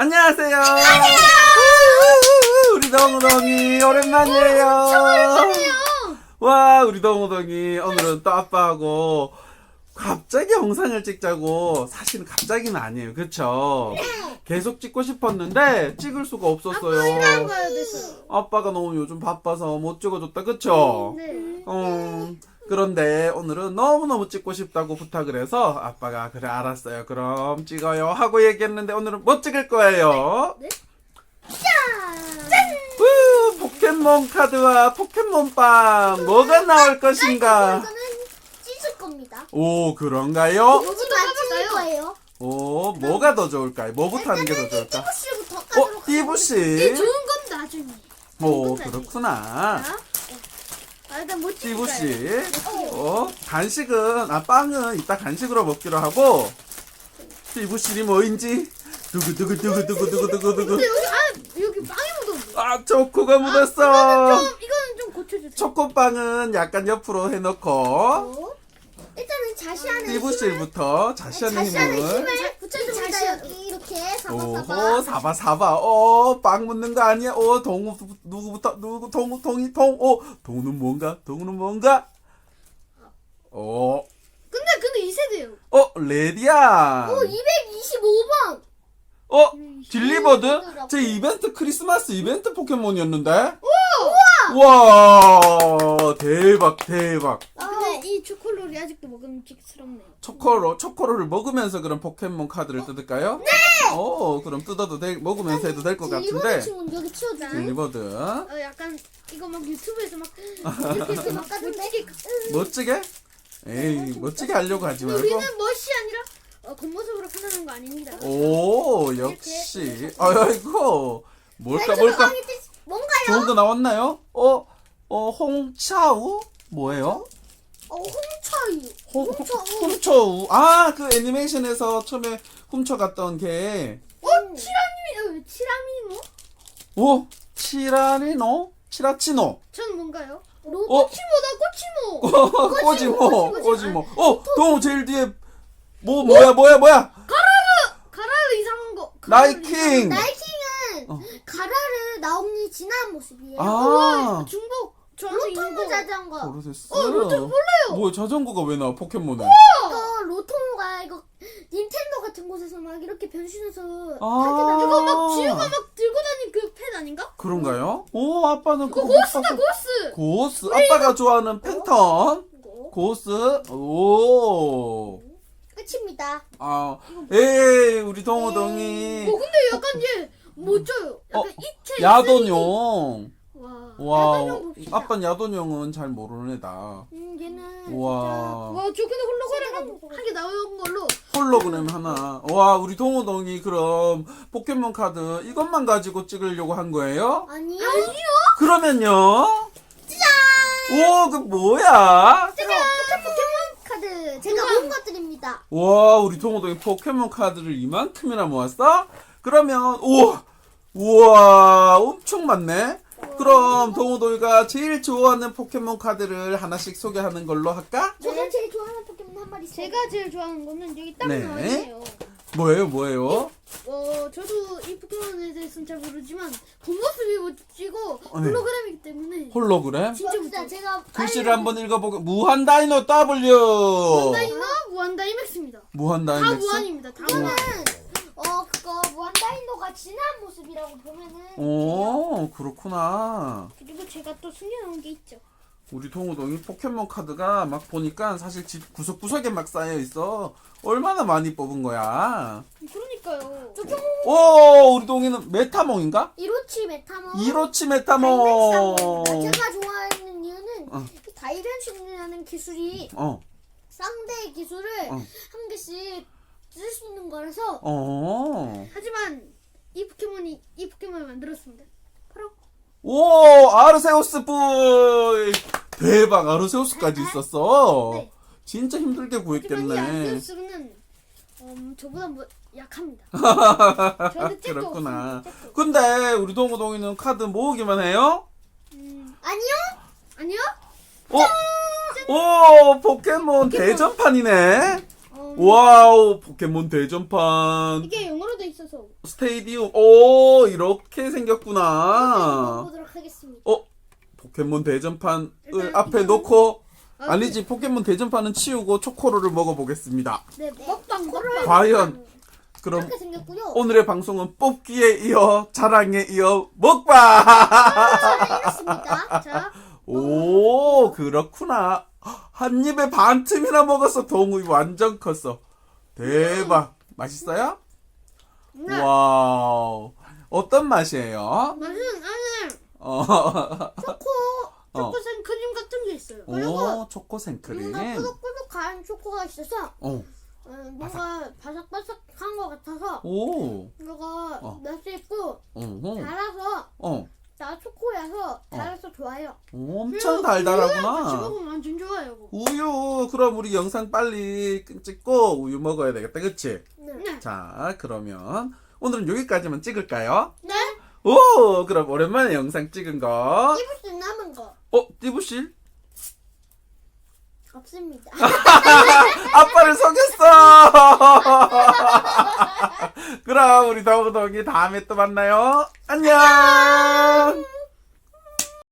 안녕하세요. 우리 동우동이 오랜만이에요. 와, 우리 동우동이 오늘은 또 아빠하고 갑자기 영상을 찍자고 사실은 갑자기는 아니에요. 그쵸? 계속 찍고 싶었는데 찍을 수가 없었어요. 아빠가 너무 요즘 바빠서 못 찍어줬다. 그쵸? 네. 어, 그런데 오늘은 너무너무 찍고 싶다고 부탁을 해서 아빠가 그래 알았어요. 그럼 찍어요 하고 얘기했는데 오늘은 뭐 찍을 거예요? 네? 우, 포켓몬 카드와 포켓몬빵 뭐가 나올 것인가? 이거는 찢을 겁니다. 오 그런가요? 거예요. 오 뭐가 더 좋을까요? 뭐부터 하는 게 더 좋을까? 띠부씨부터 어 까도록 띠부씨. 이게 좋은 건 나중에. 오건 그렇구나. 자, 아, 일단 뭐 찢을까요? 띠부씨. 어 간식은 아 빵은 이따 간식으로 먹기로 하고 띠부씨이 뭐인지 두구 두구 두구 두구 두구 두구 두구 근데 여기 아 여기 빵이 묻었네. 아 초코가 묻었어. 좀 이거는 좀 고쳐주세요. 초코빵은 약간 옆으로 해놓고 어? 일단은 자시하는 띠부씨부터 자시하는 자시하는 힘을 힘을 붙여줍니다. 여기 이렇게 오호 사바사바. 사바 사바 어 빵 묻는 거 아니야 어 동우 누구부터 누구 동우 동이 동어 동우는 뭔가 동우는 뭔가? 어어 근데 근데 이 세대요. 어, 레디야. 오 225번. 어 딜리버드? 제 이벤트 크리스마스 이벤트 포켓몬이었는데? 우와! 대박 대박. 이 초콜릿이 아직도 먹음직스럽네요. 초코로 초코로를 먹으면서 그런 포켓몬 카드를 뜯을까요? 네. 오 그럼 뜯어도 될 먹으면서 해도 될 것 같은데 여기 치워주세요. 딜리버드 어 약간 이거 막 유튜브에서 막 이렇게 해서 막 멋지게 멋지게? 에이 멋지게 하려고 하지 말고 우리는 멋이 아니라 어, 겉모습으로 끝나는 거 아닙니다. 오 역시 아이고 뭘까 뭘까 뭔가요? 좋은 거 나왔나요? 어? 어 홍차우? 뭐예요? 어 홍 차유. 홍, 홍차우. 홍초우 아 그 애니메이션에서 처음에 훔쳐갔던 걔어 치라미 어 치라미노? 오! 치라리노? 치라치노 전 뭔가요? 어? 로꼬치모다 꼬치모. 꼬지모 꼬지모. 꼬지모 어! 제일 뒤에 뭐 뭐야 뭐야 뭐야 가라르 이상한 거. 가라르 나이킹 이상한 거. 나이킹은 어. 가라르 나옴니 지난 모습이에요. 아 중복 어, 로토모 자전거. 모르겠어 어, 로또 몰라요. 뭐야 자전거가 왜 나와 포켓몬에 이거 로토모가 이거 닌텐도 같은 곳에서 막 이렇게 변신해서 아. 타게 다니- 이거 막 지우가 막 들고 다니는 그 펜 아닌가? 그런가요? 오 아빠는 그거 고스다. 고스. 고스 아빠가 좋아하는 팬텀 이거 고스 오 끝입니다. 아, 에이, 우리 동호동이 어 근데 약간 얘 멋져요. 약간 어, 이체 야돈용. 와. 와, 야돈용 봅시다. 아빠는 야돈용은 잘 모르는 애다. 음 얘는 우와. 와, 저 근데 홀로그램 한 개 나온 걸로 홀로그램 하나. 와, 우리 동호동이 그럼 포켓몬 카드 이것만 가지고 찍으려고 한 거예요? 아니요. 아니요. 그러면요? 오, 그 뭐야? 제가 포켓몬 카드 제가 온 것들입니다. 와, 우리 동호동이 포켓몬 카드를 이만큼이나 모았어? 그러면, 우와, 우와, 엄청 많네? 그럼 동호동이가 제일 좋아하는 포켓몬 카드를 하나씩 소개하는 걸로 할까? 제가 제일 좋아하는 포켓몬 한 마리. 제가 제일 좋아하는 거는 여기 딱 네. 나와 있네요. 뭐예요, 뭐예요? 어, 저도 이 포켓몬에 대해서는 잘 모르지만 겉모습이 멋지고 네. 홀로그램이기 때문에 홀로그램? 진짜 멋져. 제가 글씨를 한번 읽어보게. 무한 다이노 W! 무한다이노 무한다이맥스입니다. 무한 다 다이맥스? 무한입니다. 다 무한. 어, 무한다이노가 진한 모습이라고 보면은 오, 그렇구나. 그리고 제가 또 숨겨놓은 게 있죠. 우리 동호동이 포켓몬 카드가 막 보니까 사실 집 구석구석에 막 쌓여 있어. 얼마나 많이 뽑은 거야. 그러니까요. 오, 우리 동이는 메타몽인가? 이로치 메타몬. 이로치 메타몽. 제가 좋아하는 이유는 어. 이 다이벤시라는 기술이 어, 쌍대의 기술을 어. 한 개씩 쓸 수 있는 거라서 어. 하지만 이 포켓몬이 이 포켓몬을 만들었습니다. 바로 오, 아르세우스 뿌이. 대박, 아르세우스까지 있었어. 네. 진짜 힘들게 하지만 이 구했겠네. 아르세우스는 음, 저보다 뭐 약합니다. 잭도 그렇구나. 없습니다. 잭도. 근데 우리 동호동이는 카드 모으기만 해요? 음, 아니요? 아니요? 어? 오, 포켓몬 대전판이네. 어, 와우, 포켓몬 대전판. 이게 영어로 돼 있어서 스테이디움. 오, 이렇게 생겼구나. 보도록 하겠습니다. 어, 포켓몬 대전판을 앞에 놓고 아, 아니지 포켓몬 대전판은 치우고 초코로를 먹어보겠습니다. 네, 먹방 먹방. 과연 그럼 이렇게 생겼고요. 오늘의 방송은 뽑기에 이어 자랑에 이어 먹방. 저는 이렇습니다. 자, 오 그렇구나. 한 입에 반틈이나 먹었어. 동우 완전 컸어. 대박. 맛있어요? 네. 와우. 어떤 맛이에요? 맛은 안에 어, 초코 어. 초코 생크림 같은 게 있어요. 오, 그리고 초코 생크림. 뭔가 꾸덕꾸덕한 초코가 있어서 어, 음, 뭔가 바삭바삭한 것 같아서 오, 이거 어. 맛이 있고 어, 달아서 어, 나 초코여서 달아서 좋아요. 엄청 같이 달달하구나. 먹으면 완전 좋아요. 우유. 그럼 우리 영상 빨리 찍고 우유 먹어야 되겠다, 그치? 네. 자, 그러면 오늘은 여기까지만 찍을까요? 네. 오, 그럼 오랜만에 영상 찍은 거. 수 남은 거 어, 띠부실? 없습니다. 아빠를 속였어! 그럼 우리 더우동이 다음에 또 만나요. 안녕!